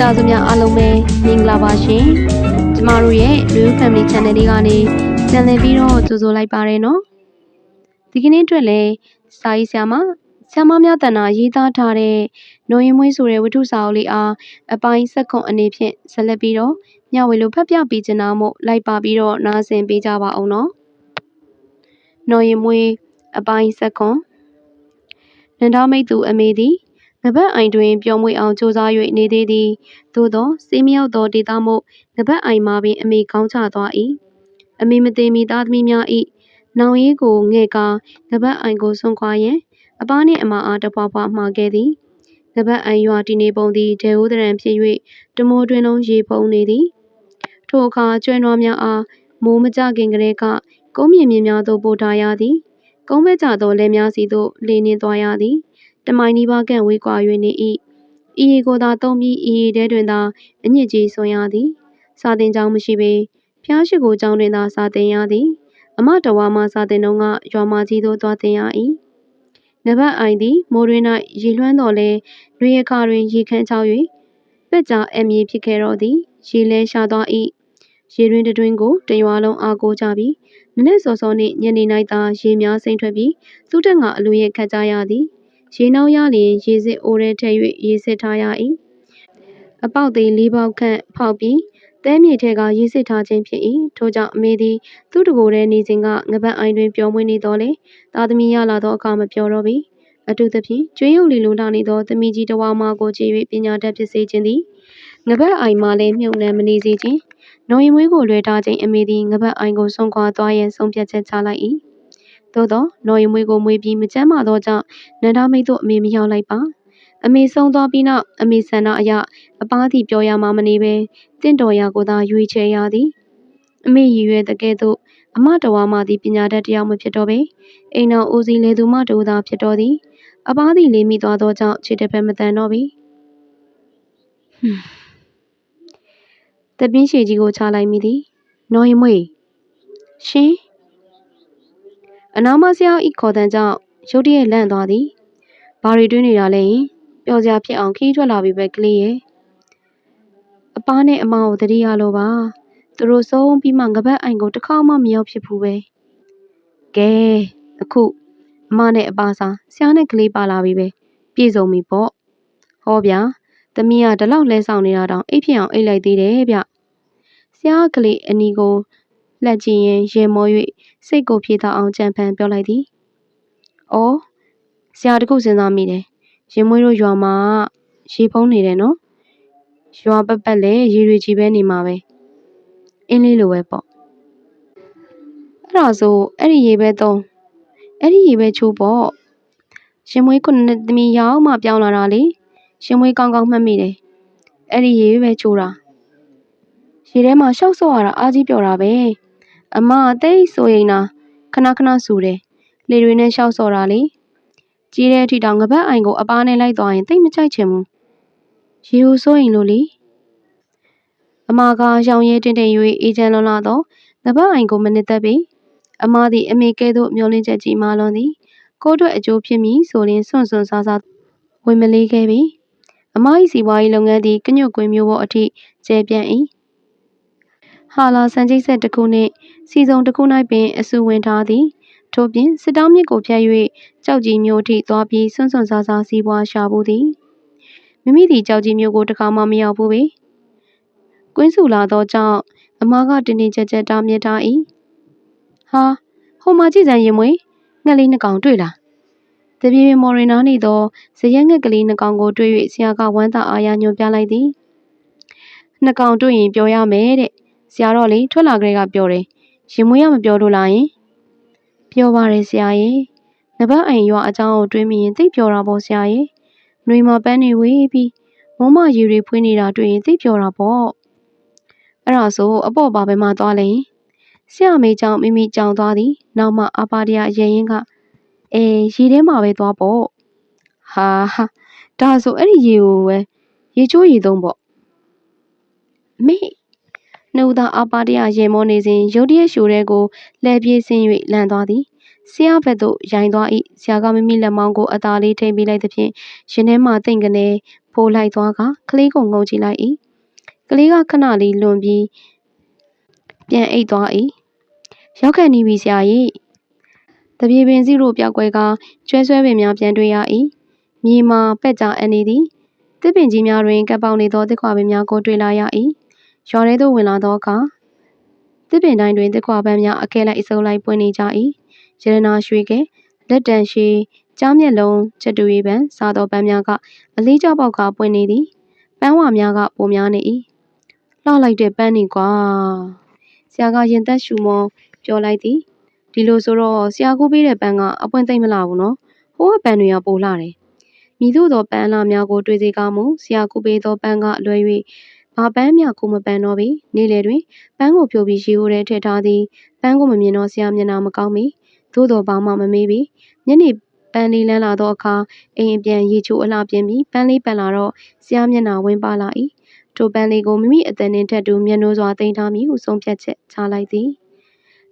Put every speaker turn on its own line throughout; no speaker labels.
မိသားစုများအားလုံးပဲမင်္ဂလာပါရှင်။ကျမတို့ရဲ့ New Family Channel လေးကနေပြန်လည်ပြီးတော့ကြိုဆိုလိုက်ပါရနော်။ဒီကနေ့အတွက်လည်းစာရေးဆရာမဆရာမများတန်တာရေးသားထားတဲ့နိုရင်မွေးဆိုတဲ့ဝတ္ထုစာအုပ်လေးအားအပိုင်းဆက်ခွန်အနေဖြင့်ဆက်လက်ပြီးတော့ညဝေလိုဖတ်ပြပေးချင်တာမို့လိုက်ပါပြီးတော့နားဆင်ပေးကြပါအောင်နော်။နိုရင်မွေးအပိုင်းဆက်ခွန်နန္ဒမိတ်သူအမေသည် ငပတ်အိုင်တွင်ပျော်မွေ့အောင်ကြိုးစား၍နေသေးသည်သို့သောစေးမြောက်သောဒေသမို့ငပတ်အိုင်မှာပင်အမေကောင်းချသွား၏အမေမသေးမီသားသမီးများ၏နောင်ရေးကိုငဲ့ကာငပတ်အိုင်ကိုဆွန့်ခွာရန်အပားနှင့်အမအားတပွားပွားမှာခဲ့သည်ငပတ်အိုင်ရွာတည်နေပုံသည်ဒေဝဒရန်ဖြစ်၍တမိုးတွင်လုံးရေပုံနေသည်ထိုအခါကျွဲနွားများအားမိုးမကြခင်ကလေးကကုန်းမြင့်မြင့်များသို့ပို့ထားရသည်ကုန်းဘက်ကြသောလယ်များစီသို့လေနှင်းသွားရသည် တမိုင်နီးပါးကန့်ဝေးကွာ၍နေ၏ဤရေကိုသာသုံးပြီးဤရေထဲတွင်သာအညစ်ကြေးဆွန်ရသည်စာတင်ကြောင်းမရှိပေဖျားရှိကိုကျောင်းတွင်သာစာတင်ရသည်အမတော်ဝါမှစာတင်တော့ကရွာမကြီးသို့သွားတင်ရ၏နဘတ်အိုင်သည်မိုးတွင်၌ရေလွှမ်းတော်လဲရွေအခါတွင်ရေခမ်းချောက်၍ပက်ကြားအမည်ဖြစ်ခဲ့တော့သည်ရေလဲရှာသွား၏ရေတွင်တွင်ကိုတရွာလုံးအားကိုးကြပြီးနနက်စောစောနှင့်ညနေ၌သာရေများစိမ့်ထွက်ပြီးသူ့တက်ငါအလူရဲ့ခတ်ကြရသည် ရေနှောင်းရလျင်ရေစစ်အိုးထဲထည့်၍ရေစစ်ထားရ၏အပေါက်သေးလေးပေါက်ခန့်ဖောက်ပြီးတဲမြေထဲကရေစစ်ထားခြင်းဖြစ်၏ထို့ကြောင့်အမေသည်သူ့တကိုယ်ထဲနေစဉ်ကငပတ်အိုင်တွင်ပျော်မွေ့နေတော်လေသားသမီးရလာသောအခါမပျော်တော့ပြီအထူးသဖြင့်ကျွေးရုပ်လီလုံလာနေသောသမီးကြီးတစ်ဝါမကိုကြည်၍ပညာတတ်ဖြစ်စေခြင်းသည်ငပတ်အိုင်မှလည်းမြုပ်နှံမနေစေခြင်းနော်ရင်မွေးကိုလွှဲထားခြင်းအမေသည်ငပတ်အိုင်ကိုဆုံးခွာသွားရန်ဆုံးဖြတ်ချက်ချလိုက်၏ သို့သောနော်ရီမွေးကိုမွေးပြီးမကျန်းမာသောကြောင့်နန္ဒမိတ်သို့အမေမရောက်လိုက်ပါအမေဆုံးသွားပြီးနောက်အမေဆန္ဒအရအပားသည်ပြောရမှမနေပဲတင့်တော်ရာကိုသာရွေးချယ်ရသည်အမေရည်ရွယ်တကယ်သို့အမတော်ဝါမှသည်ပညာတတ်တယောက်မဖြစ်တော့ပေအိမ်တော်ဦးစီးလေသူမတူသာဖြစ်တော်သည်အပားသည်လေးမိသွားသောကြောင့်ခြေတစ်ဖက်မတန်တော့ပြီဟွန်းတပင်းရှည်ကြီးကိုချလိုက်မိသည်နော်ရင်မွေရှင် အနာမဆရာဤခေါ်တန်းကြောင့်ရုတ်တရက်လန့်သွားသည်။ဘာတွေတွင်းနေတာလဲယင်ပျော်စရာဖြစ်အောင်ခီးထွက်လာပြီပဲကလေးရဲ့။အပားနဲ့အမကိုတတိယလိုပါ။သူတို့ဆုံးပြီးမှငပတ်အိုင်ကိုတစ်ခါမှမရောက်ဖြစ်ဘူးပဲ။ကဲအခုအမနဲ့အပါစာဆရာနဲ့ကလေးပါလာပြီပဲ။ပြေဆုံးပြီပေါ့။ဟောဗျာသမီးကဒီလောက်လဲဆောင်နေတာတောင်အိတ်ဖြစ်အောင်အိတ်လိုက်သေးတယ်ဗျ။ဆရာကလေးအနီကိုလှက်ကြည့်ရင်ရေမော၍ စိတ်ကိုပြေသာအောင်ကြံဖန်ပြောလိုက်သည်။အော်ဆရာတခုစဉ်းစားမိတယ်။ရင်မွေးတို့ရွာမှာရေဖုံးနေတယ်နော်။ရွာပတ်ပတ်လည်းရေတွေကြီးပဲနေမှာပဲ။အင်းလေးလိုပဲပေါ့။အဲ့ဒါဆိုအဲ့ဒီရေပဲသုံးအဲ့ဒီရေပဲချိုးပေါ့။ရင်မွေးခုနှစ်သမီးရောက်မှပြောင်းလာတာလေ။ရင်မွေးကောင်းကောင်းမှတ်မိတယ်။အဲ့ဒီရေပဲချိုးတာ။ရေထဲမှာရှောက်ဆော့ရတာအားကြီးပြော်တာပဲ။ အမအသိဆိုရင်နာခဏခဏဆူတယ်လေတွေနဲ့ရှောက်စော်တာလေကြီးတဲ့အထိတောင်ငပတ်အိုင်ကိုအပားနဲ့လိုက်သွားရင်တိတ်မကြိုက်ချင်ဘူးရေဟူဆိုရင်လို့လေအမကရောင်ရဲတင်းတင်း၍အေးချမ်းလွန်လာတော့ငပတ်အိုင်ကိုမနစ်သက်ပေအမသည်အမေကဲ့သို့မျောလင်းချက်ကြီးမှလွန်သည်ကိုအတွက်အကျိုးဖြစ်မည်ဆိုရင်စွန့်စွန့်စားစားဝင်မလေးခဲ့ပြီအမ၏စီးပွားရေးလုပ်ငန်းသည်ကညွတ်ကွင်းမျိုးပေါ်အထိကျဲပြန့်၏ ဟာလာစံချိတ်ဆက်တစ်ခုနှင့်စီစုံတစ်ခု၌ပင်အဆူဝင်ထားသည်ထို့ပြင်စစ်တောင်းမြစ်ကိုဖြတ်၍ကြောက်ကြီးမျိုးထိသွားပြီးဆွန့်ဆွန့်ဆားဆားစီးပွားရှာဘူးသည်မိမိသည်ကြောက်ကြီးမျိုးကိုတခါမှမရောက်ဘူးပေကွင်းစုလာသောကြောင့်အမကတင်းတင်းကြပ်ကြပ်တားမြစ်ထား၏ဟာဟိုမှာကြည့်စမ်းရင်မွေငှက်လေးနှစ်ကောင်တွေ့လားတပြေပြေမော်ရင်နာနေသောဇရက်ငှက်ကလေးနှစ်ကောင်ကိုတွေ့၍ဆရာကဝမ်းသာအားရညွှန်ပြလိုက်သည်နှစ်ကောင်တွေ့ရင်ပြောရမယ်တဲ့ ဆရာတော်လေထွက်လာကြတဲ့ကပြောတယ်ရင်မွေးရမပြောလို့လားယင်ပြောပါတယ်ဆရာရဲ့နဘအိမ်ရွာအကြောင်းကိုတွေးမိရင်သိပြောတာပေါ့ဆရာရဲ့ຫນွေမှာပန်းနေဝေးပြီးမုံမရေတွေဖွေးနေတာတွေ့ရင်သိပြောတာပေါ့အဲ့ဒါဆိုအပေါ့ပါပဲမှသွားလဲဆရာမေကြောင့်မိမိကြောင်သွားသည်နောက်မှအပါတရရေရင်ကအေးရေထဲမှာပဲသွားပေါ့ဟာဟာဒါဆိုအဲ့ဒီရေကိုပဲရေချိုးရေသုံးပေါ့မေ နှုတ်သားအပါတရရေမောနေစဉ်ရုတ်တရက်ရှိုတဲ့ကိုလှည့်ပြေးဆင်း၍လန့်သွားသည်ဆရာဘက်သို့ရိုင်သွား၏ဆရာကမိမိလက်မောင်းကိုအသာလေးထိန်ပေးလိုက်သဖြင့်ရင်ထဲမှတိမ်ကနေဖိုးလိုက်သွားကကလေးကိုငုံကြည့်လိုက်၏ကလေးကခဏလေးလွန်ပြီးပြန်အိတ်သွား၏ရောက်ခဲ့နေပြီဆရာကြီးတပြေပင်စီတို့ပြောက်ကွဲကကျွဲဆွဲပင်များပြန်တွေ့ရ၏မြေမှာပက်ကြအန်နေသည်တစ်ပင်ကြီးများတွင်ကပ်ပေါက်နေသောတစ်ခွာပင်များကိုတွေ့လာရ၏ ရွာထဲသို့ဝင်လာသောအခါတစ်ပင်တိုင်းတွင်တစ်ခွာပန်းများအကဲလိုက်အစုံလိုက်ပွင့်နေကြ၏ရတနာရွှေကဲလက်တန်ရှိကြားမျက်လုံးချက်တူရီပန်စားသောပန်းများကအလေးကြောပေါက်ကပွင့်နေသည်ပန်းဝါများကပိုများနေ၏လှလိုက်တဲ့ပန်းနေကွာဆရာကရင်သက်ရှူမောပြောလိုက်သည်ဒီလိုဆိုတော့ဆရာကိုပေးတဲ့ပန်းကအပွင့်သိမ့်မလာဘူးနော်ဟိုကပန်းတွေကပိုလှတယ်မြည်သို့သောပန်းလာများကိုတွေ့စေကားမူဆရာကိုပေးသောပန်းကလွယ်၍ ဘာပန်းမြကိုမပန်းတော့ပေနေ့လေတွင်ပန်းကိုဖြိုပြီးရေဟိုထဲထည့်ထားသည်ပန်းကိုမမြင်တော့ဆရာမျက်နှာမကောင်းမီသို့တော်ဘာမှမမေးပေညနေပန်းလေးလန်းလာသောအခါအိမ်အပြန်ရေချိုးအလှပြင်ပြီးပန်းလေးပန်လာတော့ဆရာမျက်နှာဝင်ပါလာ၏ထိုပန်းလေးကိုမိမိအသက်နှင့်ထက်တူမျက်နှိုးစွာတင်ထားမည်ဟုဆုံးဖြတ်ချက်ချလိုက်သည်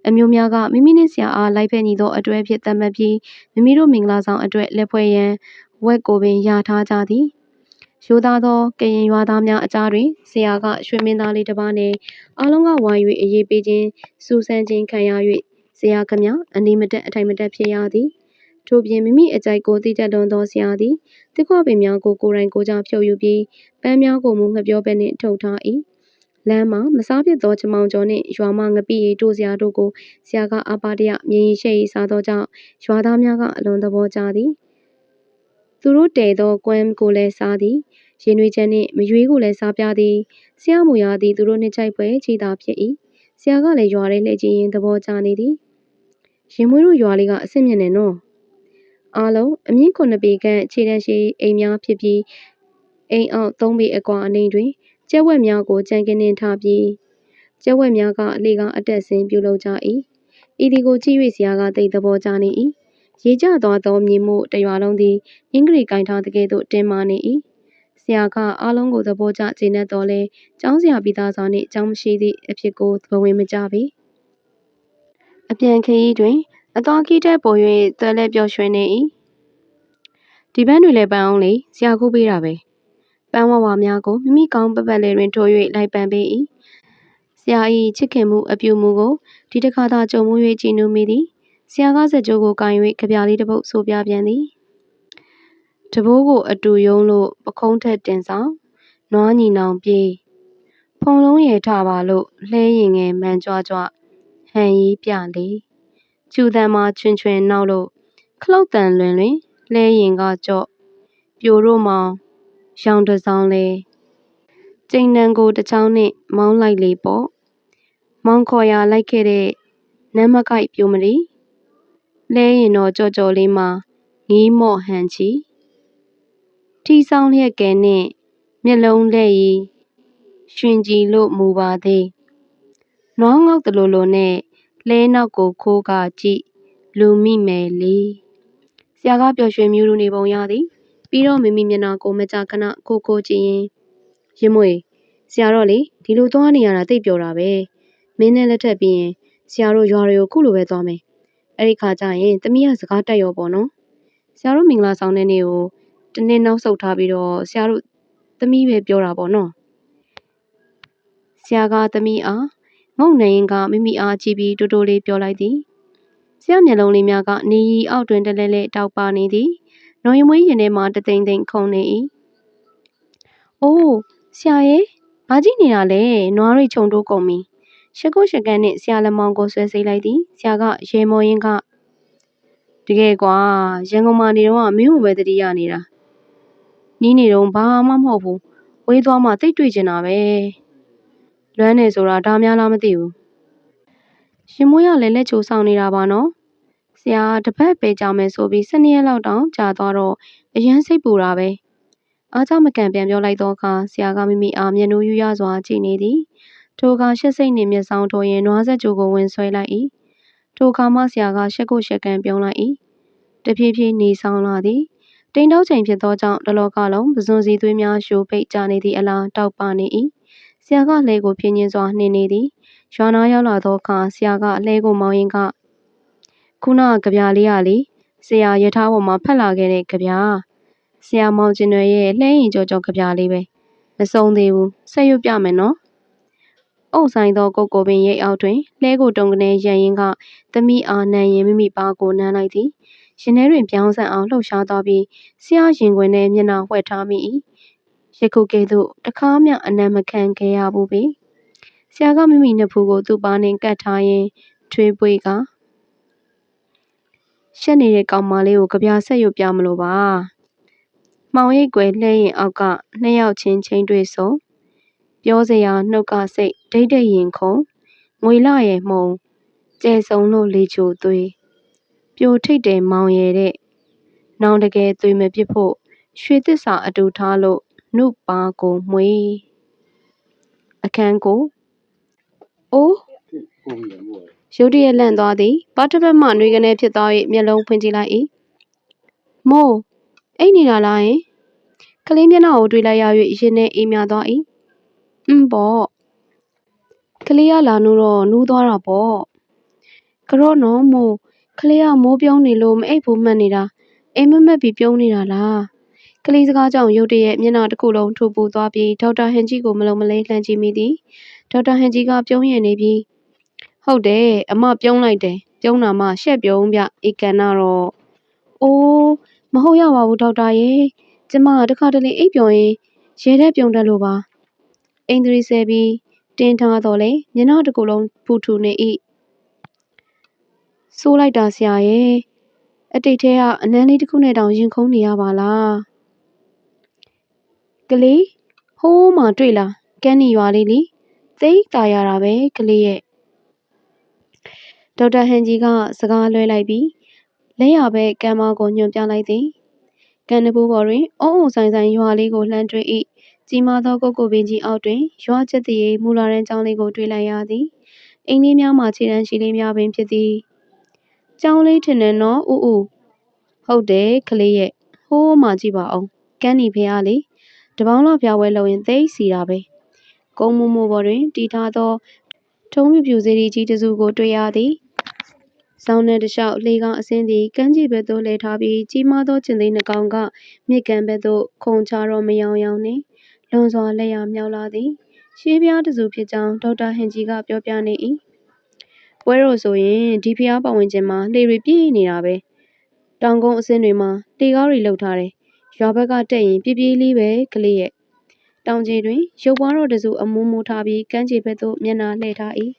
အမျိုးများကမိမိနှင့်ဆရာအားလိုက်ဖက်ညီသောအတွဲဖြင့်သတ်မှတ်ပြီးမိမိတို့မင်္ဂလာဆောင်အတွက်လက်ဖွဲ့ရန်ဝက်ကိုပင်ရထားကြသည် ရိုးသားသောကရင်ရွာသားများအကြားတွင်ဆရာကရွှေမင်းသားလေးတစ်ပါးနှင့်အားလုံးကဝိုင်း၍အရေးပေးခြင်းစူဆန်းခြင်းခံရ၍ဆရာခမအနေမတက်အထိုင်မတက်ဖြစ်ရသည်ထို့ပြင်မိမိအကြိုက်ကိုသိတတ်လွန်သောဆရာသည်တစ်ခွပင်များကိုကိုယ်တိုင်ကိုယ်ကြဖြုတ်ယူပြီးပန်းများကိုမူငပြောပဲနှင့်ထုတ်ထား၏လမ်းမှာမစားဖြစ်သောချမောင်ကျော်နှင့်ရွာမငပိရီတို့စရာတို့ကိုဆရာကအပါတရမြင်ရှိ၏စားသောကြောင့်ရွာသားများကအလွန်သဘောကျသည်သူတို့တည်သောကွမ်းကိုလည်းစားသည် ရင်နွေချမ်းနှင့်မရွေးကိုလည်းစားပြသည်ဆရာမူရသည်သူတို့နှစ်ချိုက်ပွဲချီတာဖြစ်၏ဆရာကလည်းရွာထဲလှည့်ကြည့်ရင်သဘောကျနေသည်ရင်မွေးတို့ရွာလေးကအစ်စ်မြင့်နေနော်အားလုံးအမြင့်ခုနှစ်ပေခန့်ခြေတန်းရှိအိမ်များဖြစ်ပြီးအိမ်အောက်သုံးပေအကွာအနှိမ်တွင်ကျက်ဝက်များကိုကြံကင်းနှင်ထားပြီးကျက်ဝက်များကအလေကအတက်ဆင်းပြုလုပ်ကြ၏ဤဒီကိုကြည့်၍ဆရာကသိသဘောကျနေ၏ရေကျသွားသောမြေမှုတရွာလုံးသည်အင်္ဂရိကင်ထားတဲ့ကဲ့သို့တင်မာနေ၏ဆ ရာကအားလုံးကိုသဘောကျခြေနဲ့တော်လဲကျောင်းဆရာပြီးသားစွာနှင့်ကျောင်းမရှိသည့်အဖြစ်ကိုဘဝင်မကြပေအပြန်ခရီးတွင် အတော်ကြီးတဲ့ပေါ်၍သွဲလဲပျော်ရွှင်နေ၏ဒီပန်းတွေလည်းပန်းအောင်လေဆရာကိုပေးတာပဲပန်းဝဝများကိုမိမိကောင်းပပတ်လေးတွင်ထိုး၍လိုက်ပန်းပေး၏ဆရာ၏ချစ်ခင်မှုအပြုမှုကိုဒီတစ်ခါသာကြုံမှု၍ကြည်နူးမိသည်ဆရာကစကြိုးကိုကင်၍ကြပြလေးတစ်ပုတ်ဆိုပြပြန်သည် တဘိုးကိုအတူယုံလို့ ပခုံးထက်တင်ဆောင် နွားညီနောင်ပြေး ဖုံလုံးရထပါလို့ လှဲရင်ငယ်မှန်ကြွကြွ ဟန်ရီးပြလေကျူတန်မှာချွင်ချွင်နောက်လို့ ခလုတ်တန်လွင်လွင် လှဲရင်ကကြော့ပြိုတို့မောင် ရောင်တစောင်းလဲကျိန်တန်ကိုတစ်ချောင်းနဲ့ မောင်းလိုက်လေပေါ့ မောင်ခေါ်ရလိုက်ခဲ့တဲ့နမ်းမကိုက်ပြိုမရီလဲရင်တော့ကြော့ကြော်လေးမှာငီးမော့ဟန်ချီ ထီဆောင်လျက်ကဲနဲ့မျက်လုံးလက်ရီရှင်ကြည်လို့မူပါသေးနွားငေါက်တလူလိုနဲ့လဲနောက်ကိုခိုးကကြည့်လူမိမယ်လေဆရာကပျော်ရွှင်မြူးလူနေပုံရသည်ပြီးတော့မိမိမျက်နှာကိုမကြာခဏကိုကိုကြည့်ရင်ရင်မွေဆရာတော့လေဒီလိုသွားနေရတာသိပ်ပျော်တာပဲမင်းနဲ့လက်ထပ်ပြီးရင်ဆရာတို့ရွာတွေကိုခုလိုပဲသွားမယ်အဲ့ဒီခါကျရင်တမီးကစကားတက်ရောပေါ့နော်ဆရာတို့မင်္ဂလာဆောင်တဲ့နေ့ကို တနေ့နောက်ဆုတ်ထားပြီးတော့ဆရာတို့သမီးပဲပြောတာပေါ့နော်ဆရာကသမီးအားငုံနေရင်ကမိမိအားကြည့်ပြီးတိုးတိုးလေးပြောလိုက်သည်ဆရာမျက်လုံးလေးများကနေရီအောက်တွင်တလဲလဲတောက်ပါနေသည်နော်ရင်မွေးရင်ထဲမှာတသိမ့်သိမ့်ခုန်နေ၏အိုးဆရာရဲ့ဘာကြည့်နေတာလဲနွားရိတ်ခြုံတိုးကုန်ပြီရှကုရှကန်နဲ့ဆရာလက်မောင်ကိုဆွဲစိလိုက်သည်ဆရာကရေမော်ရင်ကတကယ်ကွာရန်ကုန်မှာနေတော့မင်းကိုပဲတတိယနေတာ နီးနေတော့ဘာမှမဟုတ်ဘူးဝေးသွားမှတိတ်တွေ့ကျင်တာပဲလွမ်းနေဆိုတာဒါများလားမသိဘူးရှင်မွေးရလည်းလက်ချိုးဆောင်နေတာပါနော်ဆရာတပတ်ပဲကြာမယ်ဆိုပြီး12ရက်လောက်တောင်ကြာသွားတော့အရန်စိတ်ပူတာပဲအားကြောင့်မကန်ပြန်ပြောလိုက်တော့အခါဆရာကမိမိအားမျက်နှာယူရစွာကြည့်နေသည်ထိုအခါရှက်စိတ်နှင့်မျက်စောင်းထိုးရင်နွားဆက်ကြိုကိုဝင်ဆွဲလိုက်၏ထိုအခါမှဆရာကရှက်ကိုရှက်ကန်ပြုံးလိုက်၏တဖြည်းဖြည်းနေဆောင်လာသည် တိမ်တောက်ချိန်ဖြစ်သောကြောင့် တလောကလုံးပဇွန်စီသွေးများရှိုးပိတ်ကြနေသည့်အလား တောက်ပနေ၏ဆရာက လှဲကိုပြင်းချင်းစွာ နှင်နေသည် ရွာနာရောက်လာသောအခါ ဆရာကအလှဲကိုမောင်းရင်ကခုနကကြပြလေးရလေ ဆရာ ရထားပေါ်မှာဖက်လာခဲ့တဲ့ကြပြဆရာမောင်ကျင်ရွယ်ရဲ့ လှဲရင်ကြောကြောကြပြလေးပဲ မဆုံးသေးဘူး ဆက်ရွတ်ပြမယ်နော်အုံဆိုင်သောကိုကိုပင်ရိတ်အောက်တွင် လှဲကို တုံကနေရန်ရင်ကသမီးအားနန်ရင်မိမိပါကို နမ်းလိုက်သည် ရင်ထဲတွင်ပြောင်းဆန်အောင်လှုပ်ရှားသွားပြီးဆရာရင်ခွင်ထဲမျက်နှာဝှက်ထားမိ၏ယခုကဲ့သို့တခါမှအနံမခံခဲ့ရဘူးပေဆရာကမိမိနှစ်ဖူးကိုသူ့ပါနှင့်ကပ်ထားရင်းထွေးပွေးကရှက်နေတဲ့ကောင်မလေးကိုကြပြဆက်ရွတ်ပြမလို့ပါမှောင်ရိပ်ကွယ်လှဲရင်အောက်ကနှစ်ယောက်ချင်းချင်းတွေ့ဆုံပြောစရာနှုတ်ကစိတ်ဒိတ်ဒိတ်ရင်ခုန်ငွေလရဲ့မှုံကျဲဆုံလို့လေချိုသွေး ပြိုထိတ်တယ်မောင်ရဲ့တဲ့နောင်တကယ်သွေးမပြစ်ဖို့ရွှေသစ္စာအတူထားလို့နှုတ်ပါကိုမွေးအခန်းကိုအိုး
ပုံရမို့
ရုတ်တရက်လန့်သွားသည်ဘာတစ်ပတ်မှနှွေးကနေဖြစ်သွား၍မျက်လုံးဖွင့်ကြည့်လိုက်၏မိုးအိတ်နေတာလားယင်ကလေးမျက်နှာကိုတွေ့လိုက်ရ၍ရင်ထဲအေးမြသွား၏အင်းပေါ့ကလေးကလာနိုးတော့နိုးသွားတာပေါ့ကြော့နော်မိုး ကလေးကမိုးပြုံးနေလို့မအိပ်ဘူးမှတ်နေတာအိမ်မက်မက်ပြီးပြုံးနေတာလားကလေးစကားကြောင့်ရုတ်တရက်မျက်နှာတစ်ခုလုံးထူပူသွားပြီးဒေါက်တာဟန်ကြီးကိုမလုံးမလေးလှမ်းကြည့်မိသည်ဒေါက်တာဟန်ကြီးကပြုံးရင်နေပြီးဟုတ်တယ်အမပြုံးလိုက်တယ်ပြုံးတာမှရှက်ပြုံးပြဧကန်ကတော့အိုးမဟုတ်ရပါဘူးဒေါက်တာရေကျမတခါတလေအိပ်ပျော်ရင်ရဲတဲ့ပြုံးတတ်လို့ပါအိန္ဒြီဆဲပြီးတင်းထားတော့လေမျက်နှာတစ်ခုလုံးဖူထူနေ၏ ဆိုးလိုက်တာဆရာရဲ့အတိတ်ထဲကအနမ်းလေးတစ်ခုနဲ့တောင်ရင်ခုန်နေရပါလားကလေးဟိုးမှတွေ့လားကန်းနေရွာလေးလीသိတာရတာပဲကလေးရဲ့ဒေါက်တာဟန်ကြီးကစကားလွှဲလိုက်ပြီးလက်ရပဲကမ်းမကိုညွှန်ပြလိုက်သည်ကန်းတပိုးပေါ်တွင်အုံအုံဆိုင်ဆိုင်ရွာလေးကိုလှမ်းတွေ့၏ကြီးမားသောကုတ်ကုတ်ပင်ကြီးအောက်တွင်ရွာချက်တရေမူလာရန်ကျောင်းလေးကိုတွေ့လိုက်ရသည်အင်းလေးများမှခြေတန်းရှိလေးများပင်ဖြစ်သည် ကျောင်းလေးထင်တယ်နော်ဥဥဟုတ်တယ်ကလေးရဲ့ဟိုးမှကြည့်ပါအောင်ကန်းနီဖះလေးတပေါင်းလောက်ပြပွဲလုပ်ရင်သိပ်စီတာပဲကုန်းမိုးမိုးပေါ်တွင်တီထားသောထုံးပြပြူစေရီကြီးတစ်စုကိုတွေ့ရသည်ဆောင်းနယ်တစ်လျှောက်လှေကောင်အစင်းသည်ကမ်းခြေဘက်သို့လှည့်ထားပြီးကြီးမားသောကျင်သိန်းနှကောင်ကမြစ်ကန်ဘက်သို့ခုန်ချတော့မယောင်ယောင်နှင့်လွန်စွာလက်ရမြောက်လာသည်ရှေးပြားတစ်စုဖြစ်ကြောင်းဒေါက်တာဟင်ကြီးကပြောပြနေ၏ ပွဲတော်ဆိုရင်ဒီဖျားပတ်ဝန်းကျင်မှာလှေတွေပြည့်နေတာပဲတောင်ကုန်းအစင်းတွေမှာလှေကားတွေလှုပ်ထားတယ်ရွာဘက်ကတက်ရင်ပြပြလေးပဲကလေးရဲ့တောင်ကြီးတွင်ရုပ်ပွားတော်တစ်စုအမူးမူးထားပြီးကမ်းခြေဘက်သို့မျက်နှာလှည့်ထား၏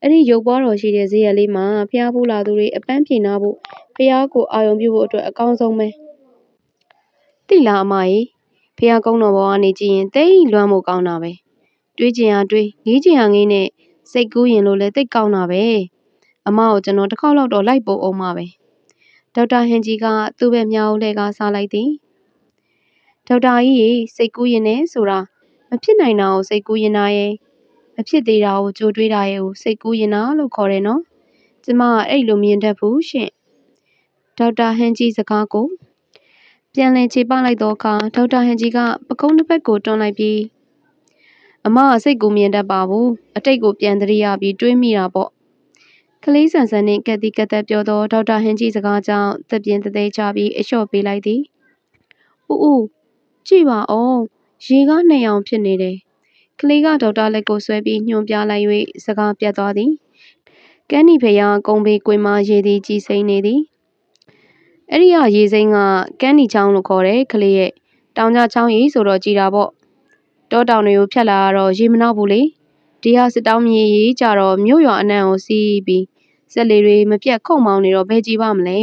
အဲ့ဒီရုပ်ပွားတော်ရှိတဲ့ဇေယျလေးမှာဖျားဖူးလာသူတွေအပန်းဖြေနာဖို့ဖျားကိုအာယုံပြုဖို့အတွက်အကောင်းဆုံးပဲတိလားအမကြီးဖျားကုန်းတော်ဘောကနေကြည့်ရင်တိတ်လွမ်းမို့ကောင်းတာပဲတွေးကြင်ရတွေးငေးကြင်ရငေးနဲ့ စိတ်ကူးရင်လို့လည်းတိတ်ကောင်းတာပဲအမကိုကျွန်တော်တစ်ခေါက်လောက်တော့လိုက်ပို့အောင်ပါပဲဒေါက်တာဟင်ကြီးကသူ့ဘက်မြောက်လှည့်ကားစားလိုက်သည်ဒေါက်တာကြီးရေစိတ်ကူးရင်နဲ့ဆိုတာမဖြစ်နိုင်တာကိုစိတ်ကူးရင်တာရဲ့မဖြစ်သေးတာကိုကြိုတွေးတာရဲ့ကိုစိတ်ကူးရင်တာလို့ခေါ်တယ်နော်ကျမကအဲ့လိုမြင်တတ်ဘူးရှင့်ဒေါက်တာဟန်ကြီးစကားကိုပြန်လည်ခြေပလိုက်တော့အခါဒေါက်တာဟန်ကြီးကပကုံးတစ်ဖက်ကိုတွန်းလိုက်ပြီး အမကစိတ်ကူမြင်တတ်ပါဘူးအတိတ်ကိုပြန်သတိရပြီးတွေးမိတာပေါ့ကလေးဆန်ဆန်နှင့်ကက်တီကက်သက်ပြောသောဒေါက်တာဟန်ကြီးစကားကြောင့်သက်ပြင်းသက်သေးချပြီးအလျှော့ပေးလိုက်သည်ဦးဦးကြည့်ပါဦးရေကားနှစ်ယောင်ဖြစ်နေတယ်ကလေးကဒေါက်တာလက်ကိုဆွဲပြီးညွှန်ပြလိုက်၍စကားပြတ်သွားသည်ကန်းနီဖေယားကုံဘေးကွင်းမှရေသည်ကြည်စိမ့်နေသည်အဲ့ဒီကရေစိမ့်ကကန်းနီချောင်းလို့ခေါ်တယ်ကလေးရဲ့တောင်ကြချောင်းရေဆိုတော့ကြည်တာပေါ့ တောတောင်တွေကိုဖြတ်လာတော့ရေမနောက်ဘူးလေဒီဟာစစ်တောင်းမြေရေကြတော့မြို့ရွာအနှံ့ကိုစီးပြီးစက်လေတွေမပြတ်ခုတ်မောင်းနေတော့ဘယ်ကြည်ပါမလဲ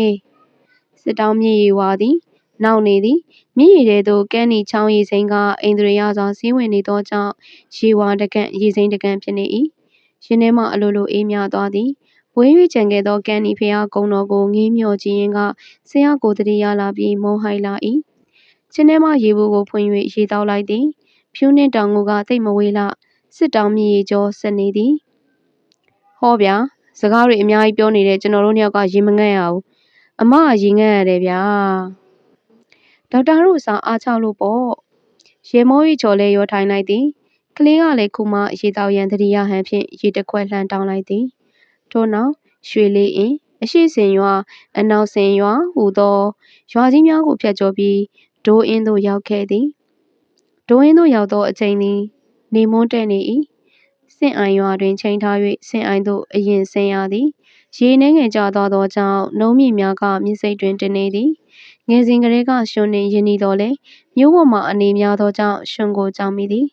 စစ်တောင်းမြေရေဝါသည်နောက်နေသည်မြင့်ရည်တဲ့သို့ကန်းနီချောင်းရေစိမ့်ကအိန္ဒြေယစွာစီးဝင်နေသောကြောင့်ရေဝါတကန့်ရေစိမ့်တကန့်ဖြစ်နေ၏ရင်ထဲမှအလိုလိုအေးမြသွားသည်ဝေး၍ကြံခဲ့သောကန်းနီဖျားကုံတော်ကိုငေးမြော်ကြည့်ရင်ကဆရာကိုတတိယလာပြီးမုန်းဟိုက်လာ၏ချင်းထဲမှရေဘူးကိုဖွင့်၍ရေတောက်လိုက်သည် ဖြူးနှင့်တောင်ငူကတိတ်မဝေးလစစ်တောင်မြေကျော်ဆက်နေသည်ဟောဗျာစကားတွေအများကြီးပြောနေတဲ့ကျွန်တော်တို့နှစ်ယောက်ကရေမငတ်ရဘူးအမကရေငတ်ရတယ်ဗျာဒေါက်တာတို့စာအားချလို့ပေါ့ရေမိုးရီချော်လဲရောထိုင်လိုက်သည်ကလေးကလည်းခုမှရေတောက်ရန်တတိယဟန်ဖြင့်ရေတစ်ခွက်လှမ်းတောင်းလိုက်သည်ထို့နောက်ရွှေလေးအင်းအရှိစင်ရွာအနောက်စင်ရွာဟူသောရွာကြီးများကိုဖျက်ကျော်ပြီးဒဒိုးအင်းသို့ရောက်ခဲ့သည် ဒိုးအင်းသို့ရောက်သောအချိန်သည် နေမွန်းတက်နေ၏စင့်အိုင်ရွာတွင် ချိန်ထား၍စင့်အိုင်သို့ အရင်ဆင်းရသည်ရေနှဲငယ်ကျသွားသောကြောင့်နှုံးမြင့်များက မြစ်စိတ်တွင် တင်နေသည်ငယ်စဉ်ကလေးကရှင်နှင့်ရင်းနှီးတော်လဲမြို့ပေါ်မှအနေများသောကြောင့်ရှင်ကိုကြောက်မိသည်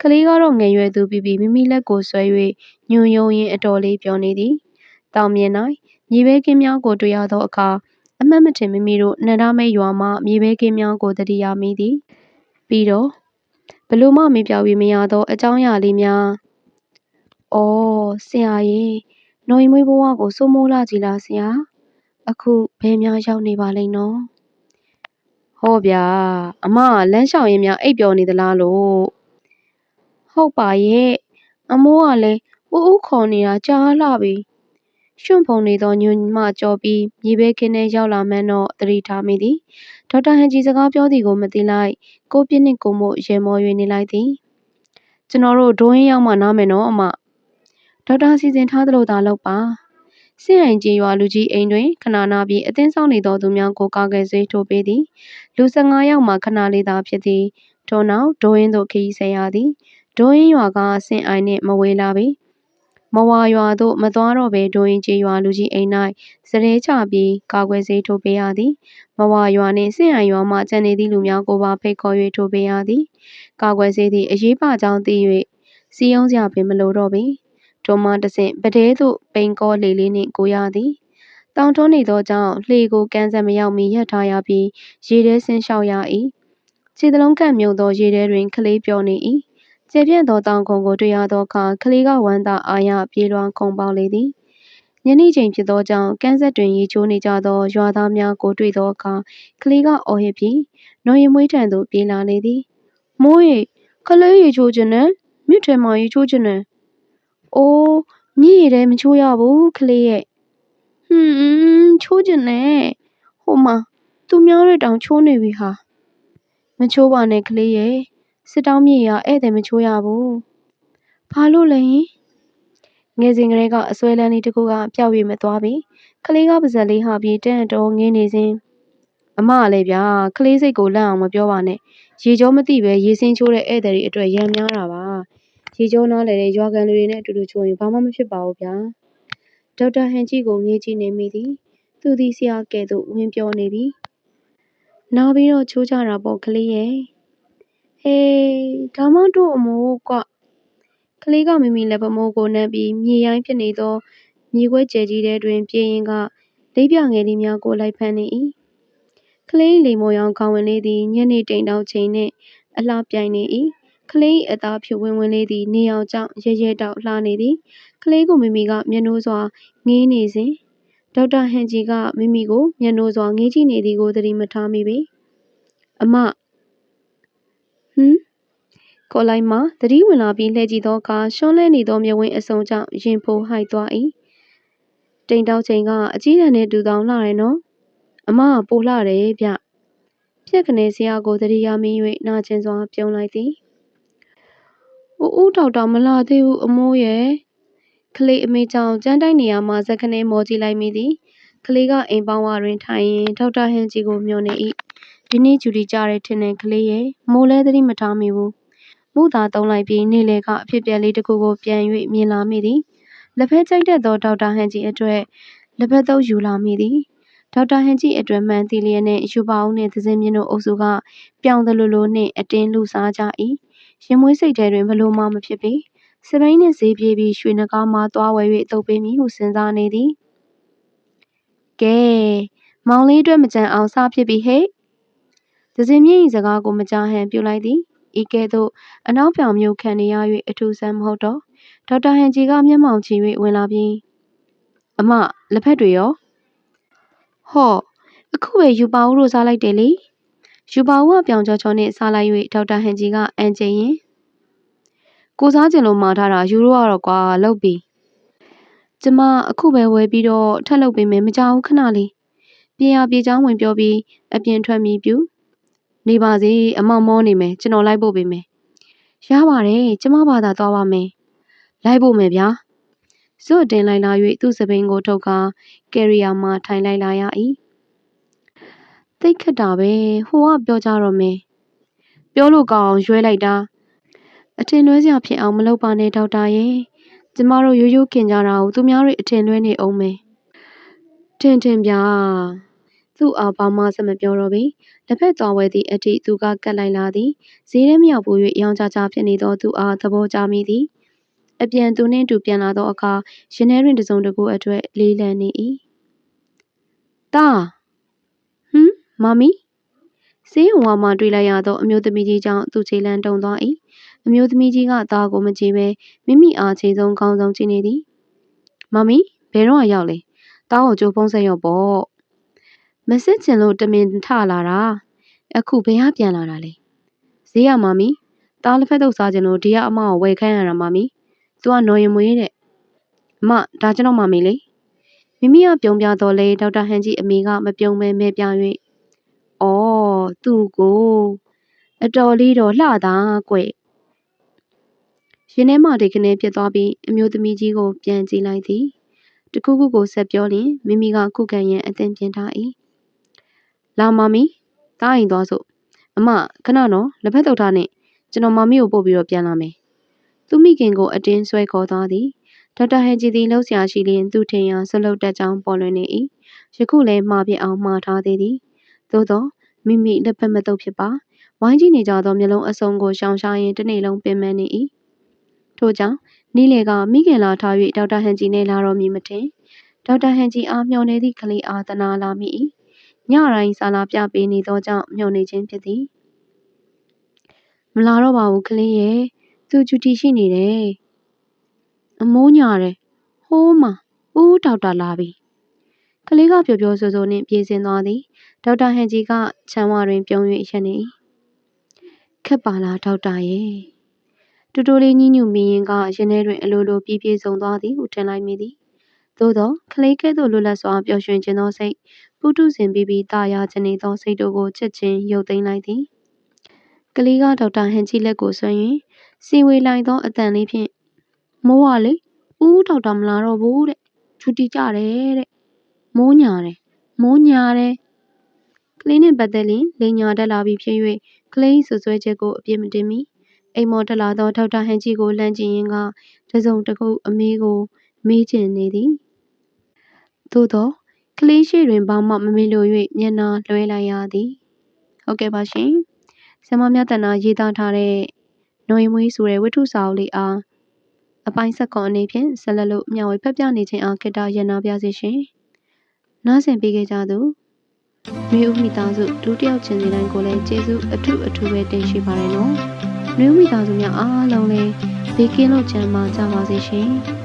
ကလေးကတော့ငယ်ရွယ်သူပြီးပြီးမိမိလက်ကိုဆွဲ၍ညွန်ယုံရင်အတော်လေးပြောနေသည်တောင်မြင်၌မြေပဲကင်းများကို တွေ့ရသောအခါ အမှတ်မထင် မိမိတို့နန္ဒမိတ်ရွာမှ မြေပဲကင်းများကိုတတိယမိသည် ပြီးတော့ဘ လို့မှမေ့ပြောက်၍မရသော အကြောင်းအရာလေးများ။အော် ဆရာရေ နော်ရီမွေးဘဝကို စိုးမိုးလာကြည်လားဆရာ။အခု ဘယ်များရောက်နေပါလိမ့်နော်။ဟောဗျာ အမကလမ်းလျှောက်ရင်းများ အိပ်ပျော်နေသလားလို့။ဟုတ်ပါရဲ့ အမိုးကလည်းဦးဦးခေါ်နေတာ ကြားလှပြီ။ ရွှွန့်ဖုံနေသောညွန့်မကြော်ပြီးမြေပဲခင်းထဲရောက်လာမှန်းတော့သတိထားမိသည်။ဒေါက်တာဟန်ကြီးစကားပြောသည်ကိုမသိလိုက်ကိုပြစ်နှင့်ကိုမို့ရေမော၍နေလိုက်သည်။ကျွန်တော်တို့ဒိုးရင်းရောက်မှနားမယ်နော်အမ။ဒေါက်တာစီစဉ်ထားသလိုသာလုပ်ပါ။စင့်အိမ်ကြီးရွာလူကြီးအိမ်တွင်ခဏနာပြီးအသင်းဆောင်နေသောသူများကိုကာကယ်ဆေးထိုးပေးသည်။လူ15ယောက်မှခဏလေးသာဖြစ်သည်။ထို့နောက်ဒိုးရင်းသို့ခရီးဆက်ရသည်။ဒိုးရင်းရွာကစင့်အိုင်နှင့်မဝေးလာပေ။ မဝါရွာသို့ မသွားတော့ဘဲ ဒိုးရင်းကြီးရွာလူကြီးအိမ်၌စရဲချပြီး ကာကွယ်ဆေးထိုးပေးရသည်။မဝါရွာနှင့်စင့်အိုင်ရွာမှ ကျန်နေသည့်လူများကိုပါ ဖိတ်ခေါ်၍ထိုးပေးရသည်။ကာကွယ်ဆေးသည် အရေးပါကြောင်းသိ၍စီယုံစရာပင် မလိုတော့ပေ။ထိုမှတဆင့်ပတဲသို့ ပိန်ကောလေလေးနှင့်ကိုရသည်။တောင်တွန်းနေသောကြောင့် လှေကို ကမ်းစက်မရောက်မီ ရပ်ထားရပြီး ရေထဲဆင်းလျှောက်ရ၏။ခြေသလုံးကပ်မြုပ်သော ရေထဲတွင် ကလေးပျော်နေ၏။ ကျယ်ပြန့်သောတောင်ကုန်းကိုတွေ့ရသောအခါကလေးကဝမ်းသာအားရပြေးလွှားခုန်ပေါက်လေသည်။ညနေချိန်ဖြစ်သောကြောင့်ကမ်းစက်တွင်ရေချိုးနေကြသောရွာသားများကိုတွေ့သောအခါကလေးကအော်ဟစ်ပြီးနော်ရင်မွေးထံသို့ပြေးလာလေသည်။မိုးရေကလေးရေချိုးခြင်းနဲ့မြစ်ထဲမှာရေချိုးခြင်းနဲ့အိုးမြစ်ရေထဲမချိုးရဘူးကလေးရဲ့ဟွန်းချိုးခြင်းနဲ့ဟိုမှာသူများတွေတောင်ချိုးနေပြီဟာမချိုးပါနဲ့ကလေးရဲ့ စစ်တောင်းမြေရဧည့်သည်မချိုးရဘူးဘာလို့လဲဟင်ငယ်စဉ်ကလေးကအစွဲလန်းလေးတစ်ခုကပျောက်၍မသွားပြီကလေးကပါဇက်လေးဟာပြီးတန်တော်ငင်းနေစဉ်အမကလည်းဗျာကလေးစိတ်ကိုလန့်အောင်မပြောပါနဲ့ရေကြောမသိပဲရေစင်းချိုးတဲ့ဧည့်သည်တွေအတွက်ရံများတာပါရေကြောနားလေတဲ့ရွာကန်လူတွေနဲ့အတူတူချိုးရင်ဘာမှမဖြစ်ပါဘူးဗျာဒေါက်တာဟန်ကြီးကိုငေးကြည့်နေမိသည်သူသည်ဆရာကဲ့သို့ဝင်ပြောနေပြီနားပြီးတော့ချိုးကြတာပေါ့ကလေးရဲ့ ဟေး ဒါမှတို့အမိုးကွ ကလေးက မိမိလက်ပမိုးကိုနှံပြီး မြေရိုင်းဖြစ်နေသော မြေခွက်ကျဲကြီးထဲတွင် ပြေးရင်ကလေးပြငယ်လေးများကို လိုက်ဖမ်းနေ၏ကလေး လိမ်မော်ရောင်ခေါင်းဝင်လေးသည် ညနေတိမ်တောက်ချိန်နှင့် အလှပြိုင်နေ၏ကလေး အသားဖြူဝင်းဝင်းလေးသည် နေအောင်ကြောင့် ရဲရဲတောက်လှနေသည် ကလေးကို မိမိကမျက်နှိုးစွာ ငေးနေစဉ် ဒေါက်တာဟန်ဂျီက မိမိကိုမျက်နှိုးစွာ ငေးကြည့်နေသည်ကို သတိမထားမိပေ အမ ဟမ်ကိုလိုက်မှသတိဝင်လာပြီးလှည့်ကြည့်သောအခါရှွန်းလဲနေသောမြဝင်းအစုံကြောင့်ရင်ဖိုဟိုက်သွား၏တိမ်တောက်ချိန်ကအကြီးတန်းနဲ့တူတောင်လှတယ်နော်အမကပိုလှတယ်ဗျပြက်ကနေဆရာကိုသတိရမိ၍နာကျင်စွာပြုံးလိုက်သည်ဦးဦးဒေါက်တာမလာသေးဘူးအမိုးရဲ့ကလေးအမေကြောင့်ကြမ်းတိုက်နေရမှဇက်ခနဲမော်ကြည့်လိုက်မိသည်ကလေးကအိမ်ပေါင်းဝတွင်ထိုင်ရင်ဒေါက်တာဟန်ကြီးကိုမျှော်နေ၏ ဒီနေ့ဂျူဒီကြတဲ့ထင်တဲ့ကလေးရဲ့မိုးလဲသတိမထားမိဘူးမုသာတုံးလိုက်ပြီးနေလေကအဖြစ်ပြက်လေးတစ်ခုကိုပြန်၍မြင်လာမိသည်လက်ဖက်ကြိုက်တဲ့သောဒေါက်တာဟန်ကြီးအတွက်လက်ဖက်သုံးယူလာမိသည်ဒေါက်တာဟန်ကြီးအတွက်မှန်တီလျက်နှင့်ယူပါဦးနှင့်သစင်းမြင့်တို့အုပ်စုကပြောင်းသလိုလိုနှင့်အတင်းလူစားကြ၏ရင်မွေးစိတ်ထဲတွင်ဘလို့မှမဖြစ်ပေစပိန်နှင့်ဈေးပြေးပြီးရွှေနဂါမှသွားဝယ်၍တုပ်ပေးမည်ဟုစဉ်းစားနေသည်ကဲမောင်လေးအတွက်မကြံအောင်စားဖြစ်ပြီဟဲ့ သစင်မြင့်၏စကားကိုမကြားဟန်ပြုလိုက်သည်ဤကဲ့သို့အနောက်ပြောင်မျိုးခံနေရ၍အထူးဆန်းမဟုတ်တော့ဒေါက်တာဟန်ဂျီကမျက်မှောင်ချီ၍ဝင်လာပြီးအမလက်ဖက်တွေရောဟော့အခုပဲယူပါဦးတို့စားလိုက်တယ်လေယူပါဦးကပြောင်ချောချောနဲ့စားလိုက်၍ဒေါက်တာဟန်ဂျီကအန်ကျင်ရင်ကိုစားကျင်လို့မှာထားတာယူတော့ရတော့ကွာလောက်ပြီကျမအခုပဲဝယ်ပြီးတော့ထပ်လုပ်ပေးမယ်မကြောက်ဘူးခဏလေးပြေရပြေချောင်းဝင်ပြောပြီးအပြင်ထွက်မိပြူ နေပါစေအမောင်မောနေမယ်ကျွန်တော်လိုက်ဖို့ပေးမယ်ရပါတယ်ကျမဘာသာသွားပါမယ်လိုက်ဖို့မယ်ဗျာဇွတ်တင်လိုက်လာ၍သူ့စပိန်ကိုထုတ်ကာကယ်ရီယာမှထိုင်လိုက်လာရ၏သသိတ်ခက်တာပဲဟိုကပြောကြတော့မယ်ပြောလို့ကောင်းအောင်ရွှဲလိုက်တာအထင်လွဲစရာဖြစ်အောင်မလုပ်ပါနဲ့ဒေါက်တာရဲ့ကျမတို့ရိုးရိုးခင်ကြတာကိုသူများတွေအထင်လွဲနေအောင်မယ်ထင်ထင်ဗျာ သူ့အားဘာမှဆက်မပြောတော့ပေတစ်ဖက်သွားဝဲသည့်အထိသူကကတ်လိုက်လာသည်ဈေးထဲမြောက်ပို၍ရောင်ချချဖြစ်နေသောသူအားသဘောကျမိသည်အပြန်သူနှင့်တူပြန်လာသောအခါရင်ထဲတွင်တစုံတကူအတွက်လေးလံနေ၏။တာဟမ်မမီစေးရုံဝါမှတွေ့လိုက်ရသောအမျိုးသမီးကြီးကြောင့်သူခြေလန်းတုံသွား၏။အမျိုးသမီးကြီးကသားကိုမကြည့်ဘဲမိမိအားခြေဆုံးခေါင်းဆုံးကြည့်နေသည်။မမီဘယ်တော့ရောက်လဲ။တားကိုကြိုးဖုံးဆက်ရော့ပေါ့။ မစစ်ချင်လို့တမင်ထလာတာ။အခုဘယ်ဟာပြန်လာတာလဲ။ဈေးရမမီတားလက်ဖက်တုပ်စားခြင်းလို့ဒီကအမကိုဝယ်ခိုင်းရတာမမီ။ "तू ကနော်ရင်မွေးတဲ့အမဒါကျွန်တော်မမေလေမိမိကပြုံးပြတော့လေဒေါက်တာဟန်ကြီးအမေကမပြုံးမဲမဲပြ၍အော်သူ့ကိုအတော်လေးတော့လှတာကွရင်ထဲမှဒီကနေဖြစ်သွားပြီးအမျိုးသမီးကြီးကိုပြန်ကြည့်လိုက်သည်တခုခုကိုဆက်ပြောလျင်မိမိကခုခံရန်အသင်ပြင်ထား၏ လာမမီတားရင်သွားစို့အမခဏနော်လက်ဖက်တုပ်ထားနဲ့ကျွန်တော်မမီကိုပို့ပြီးတော့ပြန်လာမယ်သူမိခင်ကိုအတင်းဆွဲခေါ်သွားသည်ဒေါက်တာဟန်ဂျီသည်လှုပ်ရှားရှိလျင်သူထင်ရာဆွလုတ်တက်ကြောင်းပေါ်လွင်နေ၏ယခုလည်းမှားပြအောင်မှားထားသေးသည်သို့သောမိမိလက်ဖက်မတုပ်ဖြစ်ပါဝိုင်းကြည့်နေကြသောမျိုးလုံးအစုံကိုရှောင်ရှားရင်းတစ်နေ့လုံးပင်ပန်းနေ၏ထို့ကြောင့်နီးလေကမိခင်လာထား၍ဒေါက်တာဟန်ဂျီနှင့်လာတော်မူမထင်ဒေါက်တာဟန်ဂျီအားမျှော်နေသည့်ကလေးအားတနာလာမိ၏ ညတိုင်းစာလာပြပေးနေသောကြောင့်မျှော်နေခြင်းဖြစ်သည်မလာတော့ပါဘူးကလေးရဲ့သူဂျူတီရှိနေတယ်အမိုးညာတယ်ဟိုးမှာဦးဒေါက်တာလာပြီကလေးကပျော်ပျော်ဆိုဆိုနှင့်ပြေးဆင်းသွားသည်ဒေါက်တာဟန်ဂျီကချမ်းဝတွင်ပြုံး၍ရက်နေခက်ပါလားဒေါက်တာရဲ့တူတူလေးညှိညူမိရင်ကရင်ထဲတွင်အလိုလိုပြေးပြေးဆုံသွားသည်ဟုထင်လိုက်မိသည် သို့သောကလေးကဲ့သို့လွတ်လပ်စွာပျော်ရွှင်ခြင်းသောစိတ်ပုထုဇဉ်ပြီးပြီးတာယာခြင်းနေသောစိတ်တို့ကိုချက်ချင်းရုပ်သိမ်းလိုက်သည်ကလေးကဒေါက်တာဟန်ဂျီလက်ကိုဆွ၍စီဝေလိုက်သောအတန်လေးဖြင့်မိုးကလေဦးဒေါက်တာမလာတော့ဘူးတဲ့ဂျူတီကြတယ်တဲ့မိုးညာတယ်မိုးညာတယ်ကလေးနှင့်ပတ်သက်လျင်လိန်ညာတက်လာပြီးဖြစ်၍ကလေးဆွဆွဲချက်ကိုအပြစ်မတင်မီအိမ်မော်တက်လာသောဒေါက်တာဟန်ဂျီကိုလှမ်းကြည့်ရင်းကတစုံတခုအမေးကိုမေးချင်နေသည် သို့သောကလေးရှိတွင်ဘာမှမမေ့လို့၍မျက်နှာလွှဲလိုက်ရသည်ဟုတ်ကဲ့ပါရှင်ဆမမြတ်တနာရေးသားထားတဲ့နော်ရီမွေးဆိုတဲ့ဝတ္ထုစာအုပ်လေးအားအပိုင်းဆက်ခွန်အနေဖြင့်ဆက်လက်လို့မျှဝေဖက်ပြနေခြင်းအားကိတ္တရနာပြစေရှင်။နားဆင်ပေးခဲ့ကြသူမျိုးဦးမိသားစုဒုတိယချင်းစီတိုင်းကိုလည်းကျေးဇူးအထူးအထူးပဲတင်ရှိပါတယ်နော်။မျိုးမိသားစုများအားလုံးလည်းဘေးကင်းလို့ကျန်းမာကြပါစေရှင်။